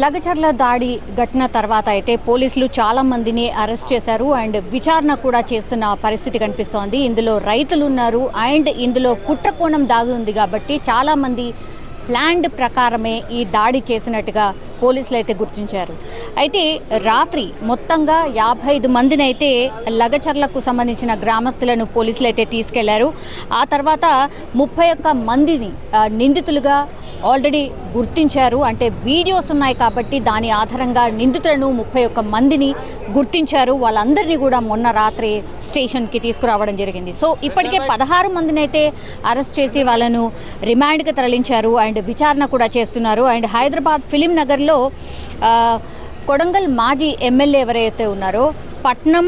లగచర్ల దాడి ఘటన తర్వాత అయితే పోలీసులు చాలా మందిని అరెస్ట్ చేశారు అండ్ విచారణ కూడా చేస్తున్న పరిస్థితి కనిపిస్తోంది. ఇందులో రైతులు ఉన్నారు అండ్ ఇందులో కుట్ర కోణం దాగి ఉంది కాబట్టి చాలా మంది ప్లాన్డ్ ప్రకారమే ఈ దాడి చేసినట్టుగా పోలీసులు అయితే గుర్తించారు. అయితే రాత్రి మొత్తంగా యాభై ఐదు మందిని అయితే లగచర్లకు సంబంధించిన గ్రామస్తులను పోలీసులు అయితే తీసుకెళ్ళారు. ఆ తర్వాత ముప్పై ఒక్క మందిని నిందితులుగా ఆల్రెడీ గుర్తించారు. అంటే వీడియోస్ ఉన్నాయి కాబట్టి దాని ఆధారంగా నిందితులను ముప్పై ఒక్క మందిని గుర్తించారు. వాళ్ళందరినీ కూడా మొన్న రాత్రి స్టేషన్కి తీసుకురావడం జరిగింది. సో ఇప్పటికే పదహారు మందిని అయితే అరెస్ట్ చేసి వాళ్ళను రిమాండ్కి తరలించారు అండ్ విచారణ కూడా చేస్తున్నారు. అండ్ హైదరాబాద్ ఫిలిం నగర్లో ఆ, కొడంగల్ మాజీ ఎమ్మెల్యే ఎవరైతే ఉన్నారో పట్నం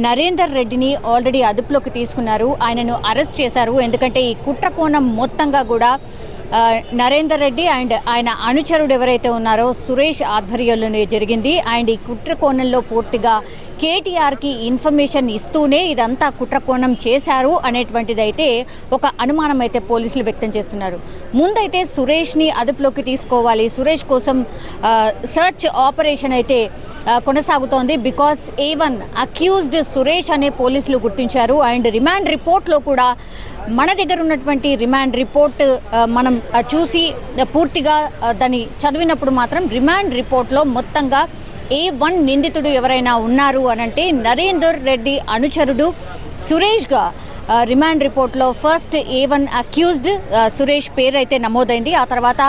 నరేందర్ రెడ్డిని ఆల్రెడీ అదుపులోకి తీసుకున్నారు. ఆయనను అరెస్ట్ చేశారు. ఎందుకంటే ఈ కుట్ర కోణం మొత్తంగా కూడా నరేందర్ రెడ్డి అండ్ ఆయన అనుచరుడు ఎవరైతే ఉన్నారో సురేష్ ఆధ్వర్యంలోనే జరిగింది. అండ్ ఈ కుట్ర కోణంలో పూర్తిగా కేటీఆర్కి ఇన్ఫర్మేషన్ ఇస్తూనే ఇదంతా కుట్రకోణం చేశారు అనేటువంటిది అయితే ఒక అనుమానం అయితే పోలీసులు వ్యక్తం చేస్తున్నారు. ముందైతే సురేష్ని అదుపులోకి తీసుకోవాలి. సురేష్ కోసం సర్చ్ ఆపరేషన్ అయితే కొనసాగుతోంది. బికాస్ ఏవన్ అక్యూజ్డ్ సురేష్ అనే పోలీసులు గుర్తించారు. అండ్ రిమాండ్ రిపోర్ట్లో కూడా మన దగ్గర ఉన్నటువంటి రిమాండ్ రిపోర్ట్ మనం చూసి పూర్తిగా దాన్ని చదివినప్పుడు మాత్రం రిమాండ్ రిపోర్ట్లో మొత్తంగా ఏ వన్ నిందితుడు ఎవరైనా ఉన్నారు అనంటే నరేందర్ రెడ్డి అనుచరుడు సురేష్గా రిమాండ్ రిపోర్ట్లో first A one accused Suresh పేరు అయితే నమోదైంది. ఆ తర్వాత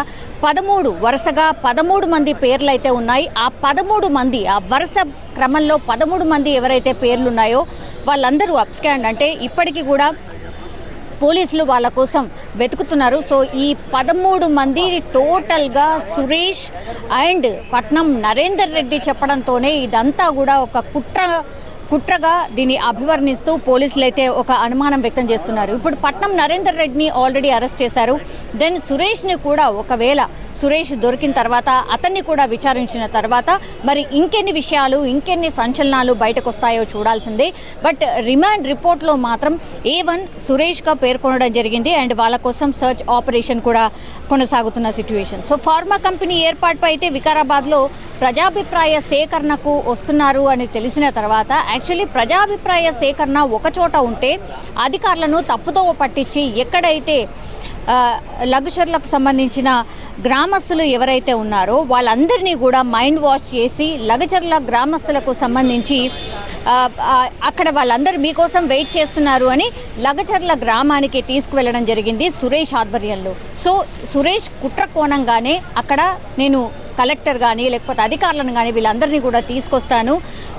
పదమూడు వరుసగా పదమూడు మంది పేర్లు అయితే ఉన్నాయి. ఆ పదమూడు మంది ఆ వరుస క్రమంలో పదమూడు మంది ఎవరైతే పేర్లు ఉన్నాయో వాళ్ళందరూ అప్స్కాండ్ అంటే ఇప్పటికీ కూడా పోలీసులు వాళ్ళ కోసం వెతుకుతున్నారు. సో ఈ పదమూడు మంది టోటల్గా సురేష్ అండ్ పట్నం నరేందర్ రెడ్డి చెప్పడంతోనే ఇదంతా కూడా ఒక కుట్ర కుట్రగా దీన్ని అభివర్ణిస్తూ పోలీసులు అయితే ఒక అనుమానం వ్యక్తం చేస్తున్నారు. ఇప్పుడు పట్నం నరేందర్ రెడ్డిని ఆల్రెడీ అరెస్ట్ చేశారు. దెన్ సురేష్ని కూడా ఒకవేళ సురేష్ దొరికిన తర్వాత అతన్ని కూడా విచారించిన తర్వాత మరి ఇంకెన్ని విషయాలు ఇంకెన్ని సంచలనాలు బయటకు వస్తాయో చూడాల్సిందే. బట్ రిమాండ్ రిపోర్ట్లో మాత్రం ఏ వన్ సురేష్గా పేర్కొనడం జరిగింది. అండ్ వాళ్ళ కోసం సర్చ్ ఆపరేషన్ కూడా కొనసాగుతున్న సిచ్యువేషన్. సో ఫార్మా కంపెనీ ఏర్పాటుపై అయితే వికారాబాద్లో ప్రజాభిప్రాయ సేకరణకు వస్తున్నారు అని తెలిసిన తర్వాత యాక్చువల్లీ ప్రజాభిప్రాయ సేకరణ ఒకచోట ఉంటే అధికారులను తప్పుదోవ పట్టించి ఎక్కడైతే ఆ, సంబంధించిన గ్రామస్తులు ఎవరైతే ఉన్నారో వాళ్ళందరినీ కూడా మైండ్ వాష్ చేసి లఘుచర్ల గ్రామస్తులకు సంబంధించి అక్కడ వాళ్ళందరూ మీకోసం వెయిట్ చేస్తున్నారు అని లగచర్ల గ్రామానికి తీసుకువెళ్ళడం జరిగింది సురేష్ ఆధ్వర్యంలో. సో సురేష్ కుట్ర కోణంగానే అక్కడ నేను కలెక్టర్ కానీ లేకపోతే అధికారులను కానీ వీళ్ళందరినీ కూడా తీసుకొస్తాను.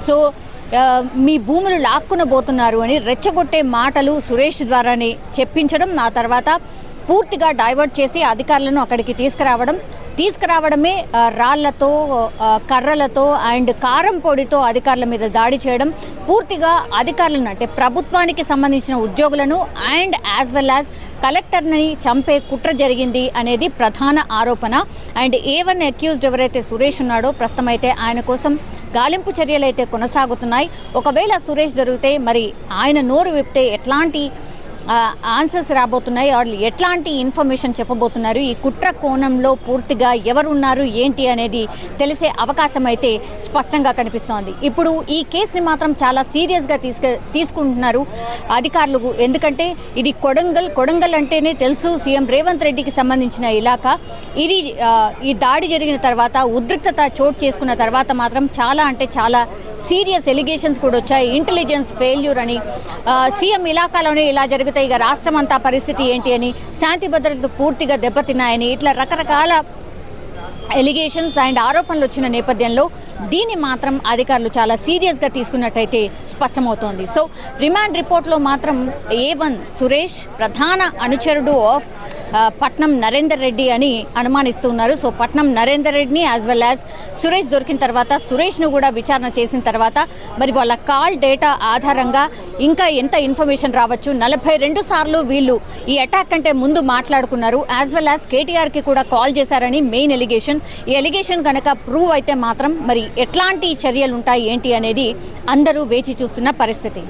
సో మీ భూములు లాక్కునబోతున్నారు అని రెచ్చగొట్టే మాటలు సురేష్ ద్వారానే చెప్పించడం నా తర్వాత పూర్తిగా డైవర్ట్ చేసి అధికారులను అక్కడికి తీసుకురావడం తీసుకురావడమే రాళ్ళతో కర్రలతో అండ్ కారం పొడితో అధికారుల మీద దాడి చేయడం పూర్తిగా అధికారులను అంటే ప్రభుత్వానికి సంబంధించిన ఉద్యోగులను అండ్ యాజ్ వెల్ యాజ్ కలెక్టర్ని చంపే కుట్ర జరిగింది అనేది ప్రధాన ఆరోపణ. అండ్ ఏ వన్ అక్యూజ్డ్ ఎవరైతే సురేష్ ఉన్నాడో ప్రస్తుతం అయితే ఆయన కోసం గాలింపు చర్యలు అయితే కొనసాగుతున్నాయి. ఒకవేళ సురేష్ దొరికితే మరి ఆయన నోరు విప్తే ఎట్లాంటి ఆన్సర్స్ రాబోతున్నాయి. వాళ్ళు ఎట్లాంటి ఇన్ఫర్మేషన్ చెప్పబోతున్నారు? ఈ కుట్ర కోణంలో పూర్తిగా ఎవరున్నారు? ఏంటి అనేది తెలిసే అవకాశం అయితే స్పష్టంగా కనిపిస్తోంది. ఇప్పుడు ఈ కేసుని మాత్రం చాలా సీరియస్గా తీసుక తీసుకుంటున్నారు అధికారులు. ఎందుకంటే ఇది కొడంగల్ కొడంగల్ అంటేనే తెలుసు సీఎం రేవంత్ రెడ్డికి సంబంధించిన ఇలాకా. ఇది ఈ దాడి జరిగిన తర్వాత ఉద్రిక్తత చోటు చేసుకున్న తర్వాత మాత్రం చాలా అంటే చాలా సీరియస్ ఎలిగేషన్స్ కూడా వచ్చాయి. ఇంటెలిజెన్స్ ఫెయిల్యూర్ అని సీఎం ఇలాకాలోనే ఇలా జరిగితే ఇక రాష్ట్రం అంతా పరిస్థితి ఏంటి అని శాంతి భద్రతలు పూర్తిగా దెబ్బతిన్నాయని ఇట్లా రకరకాల ఎలిగేషన్స్ అండ్ ఆరోపణలు వచ్చిన నేపథ్యంలో దీన్ని మాత్రం అధికారులు చాలా సీరియస్గా తీసుకున్నట్టయితే స్పష్టమవుతోంది. సో రిమాండ్ రిపోర్ట్లో మాత్రం ఏ వన్ సురేష్ ప్రధాన అనుచరుడు ఆఫ్ పట్నం నరేందర్ రెడ్డి అని అనుమానిస్తున్నారు సో పట్నం నరేందర్ రెడ్డిని యాజ్ వెల్ యాజ్ సురేష్ దొరికిన తర్వాత సురేష్ను కూడా విచారణ చేసిన తర్వాత మరి వాళ్ళ కాల్ డేటా ఆధారంగా ఇంకా ఎంత ఇన్ఫర్మేషన్ రావచ్చు? నలభై రెండు సార్లు వీళ్ళు ఈ అటాక్ కంటే ముందు మాట్లాడుకున్నారు. యాజ్ వెల్ యాజ్ కేటీఆర్కి కూడా కాల్ చేశారని మెయిన్ ఎలిగేషన్ ఈ ఎలిగేషన్ కనుక ప్రూవ్ అయితే మాత్రం మరి ఎట్లాంటి చర్యలు ఉంటాయి ఏంటి అనేది అందరూ వేచి చూస్తున్న పరిస్థితి.